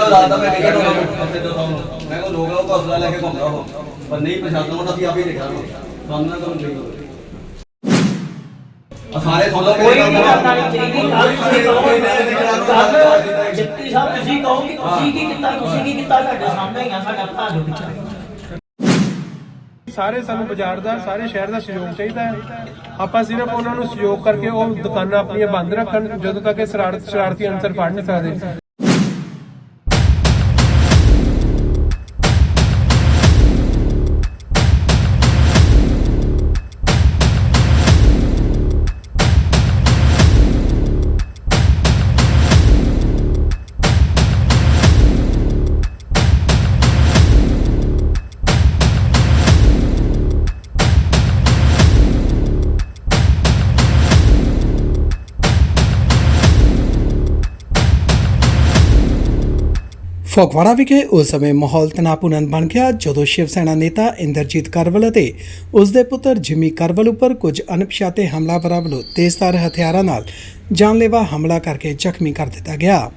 ਮੈਂ ਮੈਂ ਲੋਕ ਹੌਸਲਾ ਲੈ ਕੇ ਘੁੰਮਦਾ ਪਰ ਨਹੀਂ ਪਛਾਣਦਾ ਉਹਨਾਂ ਆਪੇ ਦੇਖਾਂਗੇ ਨਾ ਨਹੀਂ ਸਾਰੇ ਸੁਣ ਲਓ ਕੋਈ ਨਹੀਂ ਕਰਨਾ ਨਹੀਂ ਚਾਹੀਦੀ ਗੱਲ ਤੁਸੀਂ ਕਹੋ ਗੱਲ ਜਿੱਤੀ ਸਾਹਿਬ ਤੁਸੀਂ ਕਹੋ ਕਿ ਤੁਸੀਂ ਕੀ ਕੀਤਾ ਤੁਸੀਂ ਕੀ ਕੀਤਾ ਤੁਹਾਡੇ ਸਾਹਮਣੇ ਹੀ ਆ ਸਾਡਾ ਭਰਾ ਦੇ ਪਿੱਛੇ ਸਾਰੇ ਸਾਨੂੰ ਬਾਜ਼ਾਰ ਦਾ ਸਾਰੇ ਸ਼ਹਿਰ ਦਾ ਸਹਿਯੋਗ ਚਾਹੀਦਾ ਹੈ। ਆਪਾਂ ਸਿਰਫ ਉਹਨਾਂ ਨੂੰ ਸਹਿਯੋਗ ਕਰਕੇ ਉਹ ਦੁਕਾਨਾਂ ਆਪਣੀਆਂ ਬੰਦ ਰੱਖਣ ਜਦੋਂ ਤੱਕ ਇਹ ਸ਼ਰਾਰਤ ਸ਼ਰਾਰਤੀ ਅੰਸਰ ਫੜ ਨਹੀਂ ਸਕਦੇ। ਫਗਵਾੜਾ ਵਿਖੇ ਉਸ ਸਮੇਂ ਮਾਹੌਲ ਤਣਾਅਪੂਰਨ ਬਣ ਗਿਆ ਜਦੋਂ ਸ਼ਿਵ ਸੈਨਾ ਨੇਤਾ ਇੰਦਰਜੀਤ ਕਰਵਲ ਅਤੇ ਉਸ ਦੇ ਪੁੱਤਰ ਜਿਮੀ ਕਰਵਲ ਉੱਪਰ ਕੁਝ ਅਣਪਛਾਤੇ ਹਮਲਾਵਰਾਂ ਵੱਲੋਂ ਤੇਜ਼ਧਾਰ ਹਥਿਆਰਾਂ ਨਾਲ ਜਾਨਲੇਵਾ ਹਮਲਾ ਕਰਕੇ ਜ਼ਖਮੀ ਕਰ ਦਿੱਤਾ ਗਿਆ।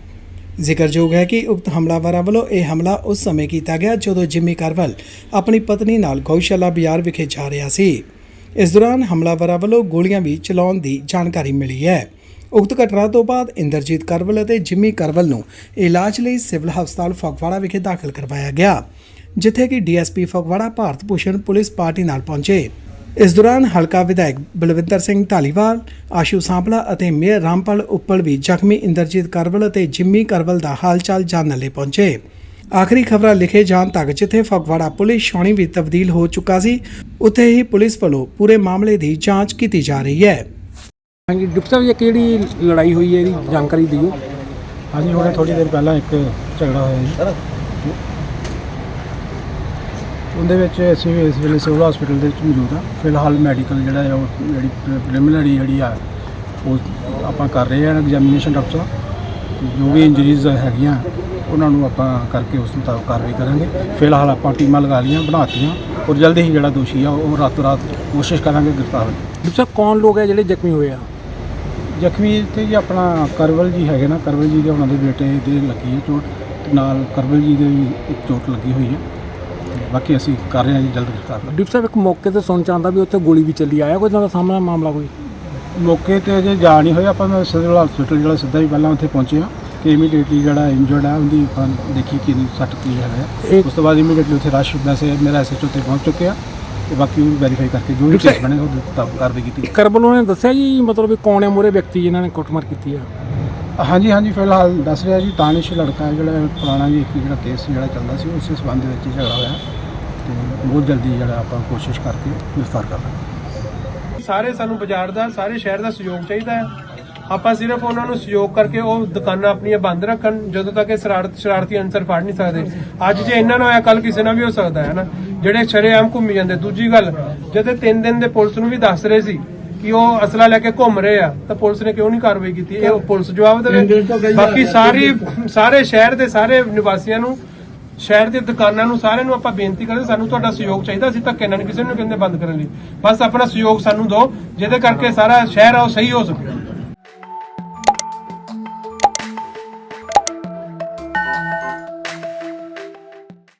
ਜ਼ਿਕਰਯੋਗ ਹੈ ਕਿ ਉਕਤ ਹਮਲਾਵਰਾਂ ਵੱਲੋਂ ਇਹ ਹਮਲਾ ਉਸ ਸਮੇਂ ਕੀਤਾ ਗਿਆ ਜਦੋਂ ਜਿਮੀ ਕਰਵਲ ਆਪਣੀ ਪਤਨੀ ਨਾਲ ਗਊਸ਼ਾਲਾ ਬਾਜ਼ਾਰ ਵਿਖੇ ਜਾ ਰਿਹਾ ਸੀ। ਇਸ ਦੌਰਾਨ ਹਮਲਾਵਰਾਂ ਵੱਲੋਂ ਗੋਲੀਆਂ ਵੀ ਚਲਾਉਣ ਦੀ ਜਾਣਕਾਰੀ ਮਿਲੀ ਹੈ। ਉਕਤ ਘਟਨਾ ਤੋਂ ਬਾਅਦ ਇੰਦਰਜੀਤ ਕਰਵਲ ਅਤੇ ਜਿਮੀ ਕਰਵਲ ਨੂੰ ਇਲਾਜ ਲਈ ਸਿਵਲ ਹਸਪਤਾਲ ਫਗਵਾੜਾ ਵਿਖੇ ਦਾਖਲ ਕਰਵਾਇਆ ਗਿਆ, ਜਿੱਥੇ ਕਿ DSP Phagwara Bharat Bhushan police party ਨਾਲ ਪਹੁੰਚੇ। ਇਸ ਦੌਰਾਨ ਹਲਕਾ ਵਿਧਾਇਕ ਬਲਵਿੰਦਰ ਸਿੰਘ ਢਾਲੀਵਾਲ ਆਸ਼ੂ ਸਾਂਪਲਾ ਅਤੇ ਮੇਅਰ ਰਾਮਪਾਲ ਉੱਪਲ ਵੀ ਜ਼ਖਮੀ ਇੰਦਰਜੀਤ ਕਰਵਲ ਅਤੇ ਜਿੰਮੀ ਕਰਵਲ ਦਾ ਹਾਲਚਾਲ ਜਾਣਨ ਲਈ ਪਹੁੰਚੇ। ਆਖਰੀ ਖਬਰਾਂ ਲਿਖੇ ਜਾਣ ਤੱਕ ਜਿੱਥੇ ਫਗਵਾੜਾ ਪੁਲਿਸ ਛਾਉਣੀ ਵੀ ਤਬਦੀਲ ਹੋ ਚੁੱਕਾ ਸੀ, ਉੱਥੇ ਹੀ ਪੁਲਿਸ ਵੱਲੋਂ ਪੂਰੇ ਮਾਮਲੇ ਦੀ ਜਾਂਚ ਕੀਤੀ ਜਾ ਰਹੀ ਹੈ। ਹਾਂਜੀ ਡਿਪਟੀ ਸਾਹਿਬ ਇਹ ਕਿਹੜੀ ਲੜਾਈ ਹੋਈ ਹੈ ਇਹਦੀ ਜਾਣਕਾਰੀ ਦਿਓ। ਹਾਂਜੀ ਹੁਣੇ ਥੋੜੀ ਦੇਰ ਪਹਿਲਾਂ ਇੱਕ ਝਗੜਾ ਹੋਇਆ ਜੀ। ਉਹਦੇ ਵਿੱਚ ਅਸੀਂ ਵੀ ਇਸ ਵੇਲੇ ਸਿਵਲ ਹਸਪੀਟਲ ਦੇ ਵਿੱਚ ਮੌਜੂਦ ਹਾਂ। ਫਿਲਹਾਲ ਮੈਡੀਕਲ ਜਿਹੜਾ ਹੈ ਉਹ ਜਿਹੜੀ ਪ੍ਰੀਲਿਮਿਨਰੀ ਜਿਹੜੀ ਆ ਉਹ ਆਪਾਂ ਕਰ ਰਹੇ ਹਾਂ ਐਗਜ਼ਾਮੀਨੇਸ਼ਨ ਡਾਕਟਰ ਸਾਹਿਬ। ਜੋ ਵੀ ਇੰਜਰੀਜ਼ ਹੈਗੀਆਂ ਉਹਨਾਂ ਨੂੰ ਆਪਾਂ ਕਰਕੇ ਉਸ ਮੁਤਾਬਕ ਕਾਰਵਾਈ ਕਰਾਂਗੇ। ਫਿਲਹਾਲ ਆਪਾਂ ਟੀਮਾਂ ਲਗਾ ਲਈਆਂ ਬਣਾਤੀਆਂ। ਔਰ ਜਲਦੀ ਹੀ ਜਿਹੜਾ ਦੋਸ਼ੀ ਆ ਉਹ ਰਾਤੋਂ ਰਾਤ ਕੋਸ਼ਿਸ਼ ਕਰਾਂਗੇ ਗ੍ਰਿਫਤਾਰ ਦੀ। ਡਿਪਟੀ ਸਾਹਿਬ ਕੌਣ ਲੋਕ ਹੈ ਜਿਹੜੇ ਜ਼ਖਮੀ ਹੋਏ ਆ? ਜ਼ਖਮੀ ਤੇ ਜੀ ਆਪਣਾ ਕਰਵਲ ਜੀ ਹੈਗੇ ਨਾ ਕਰਵਲ ਜੀ ਦੇ ਉਹਨਾਂ ਦੇ ਬੇਟੇ ਦੇ ਲੱਗੀ ਹੈ ਚੋਟ ਤੇ ਨਾਲ ਕਰਵਲ ਜੀ ਦੇ ਵੀ ਇੱਕ ਚੋਟ ਲੱਗੀ ਹੋਈ ਹੈ। ਤੇ ਬਾਕੀ ਅਸੀਂ ਕਰ ਰਹੇ ਹਾਂ ਜੀ ਜਲਦ ਗ੍ਰਿਫਤਾਰ ਕਰ। ਡਿਪਟੀ ਸਾਹਿਬ ਇੱਕ ਮੌਕੇ ਤੇ ਸੁਣ ਚਾਹੁੰਦਾ ਵੀ ਉੱਥੇ ਗੋਲੀ ਵੀ ਚੱਲੀ ਆਇਆ ਕੋਈ ਦਾ ਸਾਹਮਣਾ ਮਾਮਲਾ ਕੋਈ? ਮੌਕੇ ਤੇ ਜੇ ਜਾ ਨਹੀਂ ਹੋਇਆ ਆਪਾਂ ਮੈਂ ਸਿਵਲ ਹਸਪੀਟਲ ਜਿਹੜਾ ਸਿੱਧਾ ਹੀ ਪਹਿਲਾਂ ਉੱਥੇ ਪਹੁੰਚੇ ਹਾਂ। ਕਿ ਇਮੀਡੀਏਟਲੀ ਜਿਹੜਾ ਇੰਜਰਡ ਹੈ ਉਹਦੀ ਆਪਾਂ ਦੇਖੀ ਕਿ ਸੱਟ ਕੀ ਹੈ। ਉਸ ਤੋਂ ਬਾਅਦ ਇਮੀਡੀਏਟਲੀ ਉੱਥੇ ਰਸ਼ ਵੈਸੇ ਮੇਰਾ ਐਸਐਚਓ ਉੱਥੇ ਪਹੁੰਚ ਚੁੱਕਿਆ ਤੇ ਬਾਕੀ ਉਹ ਵੈਰੀਫਾਈ ਕਰਕੇ ਜੋ ਵੀ ਕੇਸ ਬਣੇਗਾ ਉਹਦੇ ਮੁਤਾਬਕ ਕਾਰਵਾਈ ਕੀਤੀ ਕਰਬਲੋਂ ਨੇ ਦੱਸਿਆ ਜੀ ਮਤਲਬ ਵੀ ਕੌਣ ਹੈ ਮੋਰੇ ਵਿਅਕਤੀ ਜਿਨ੍ਹਾਂ ਨੇ ਕੁੱਟਮਾਰ ਕੀਤੀ ਆ? ਹਾਂਜੀ ਹਾਂਜੀ ਫਿਲਹਾਲ ਦੱਸ ਰਿਹਾ ਜੀ ਤਾਨਿਸ਼ ਲੜਕਾ ਹੈ ਜਿਹੜਾ ਪੁਰਾਣਾ ਜੀ ਇੱਕ ਜਿਹੜਾ ਕੇਸ ਜਿਹੜਾ ਚੱਲਦਾ ਸੀ ਉਸੇ ਸਬੰਧ ਵਿੱਚ ਹੀ ਝਗੜਾ ਹੋਇਆ। ਤੇ ਬਹੁਤ ਜਲਦੀ ਜਿਹੜਾ ਆਪਾਂ ਕੋਸ਼ਿਸ਼ ਕਰਕੇ ਗ੍ਰਿਫਤਾਰ ਕਰ ਲਾਂਗੇ। ਸਾਰੇ ਸਾਨੂੰ ਬਾਜ਼ਾਰ ਦਾ ਸਾਰੇ ਸ਼ਹਿਰ ਦਾ ਸਹਿਯੋਗ ਚਾਹੀਦਾ ਹੈ। ਆਪਾਂ ਸਿਰਫ ਉਹਨਾਂ ਨੂੰ ਸਹਿਯੋਗ ਕਰਕੇ ਉਹ ਦੁਕਾਨਾਂ ਆਪਣੀਆਂ ਬੰਦ ਰੱਖਣ ਜਦੋਂ ਤੱਕ ਇਹ ਸ਼ਰਾਰਤ ਸ਼ਰਾਰਤੀ ਅੰਸਰ ਫੜ ਨਹੀਂ ਸਕਦੇ। ਅੱਜ ਜੇ ਇਹਨਾਂ ਨਾਲ ਹੋਇਆ ਕੱਲ ਕਿਸੇ ਨਾਲ ਵੀ ਹੋ ਸਕਦਾ ਹੈ ਨਾ। ਜਿਹੜੇ ਸ਼ਰੇਆਮ ਘੁੰਮੀ ਜਾਂਦੇ ਦੂਜੀ ਗੱਲ ਜਦੋਂ ਤਿੰਨ ਦਿਨ ਦੇ ਪੁਲਿਸ ਨੂੰ ਵੀ ਦੱਸ ਰਹੇ ਸੀ ਕਿ ਉਹ ਅਸਲਾ ਲੈ ਕੇ ਘੁੰਮ ਰਹੇ ਆ ਤਾਂ ਪੁਲਿਸ ਨੇ ਕਿਉਂ ਨਹੀਂ ਕਾਰਵਾਈ ਕੀਤੀ? ਇਹ ਪੁਲਿਸ ਜਵਾਬ ਦੇਵੇ। ਬਾਕੀ ਸਾਰੀ ਸਾਰੇ ਸ਼ਹਿਰ ਦੇ ਸਾਰੇ ਨਿਵਾਸੀਆਂ ਨੂੰ ਸ਼ਹਿਰ ਦੀਆਂ ਦੁਕਾਨਾਂ ਨੂੰ ਸਾਰਿਆਂ ਨੂੰ ਆਪਾਂ ਬੇਨਤੀ ਕਰਦੇ ਸਾਨੂੰ ਤੁਹਾਡਾ ਸਹਿਯੋਗ ਚਾਹੀਦਾ ਅਸੀਂ ਧੱਕੇ ਨਾਲ ਕਿਸੇ ਨੂੰ ਕਹਿੰਦੇ ਬੰਦ ਕਰਨ ਲਈ। ਬਸ ਆਪਣਾ ਸਹਿਯੋਗ ਸਾਨੂੰ ਦਿਓ ਜਿਹਦੇ ਕਰਕੇ ਸਾਰਾ ਸ਼ਹਿਰ ਆ ਉਹ ਸਹੀ ਹੋ ਸਕੇ।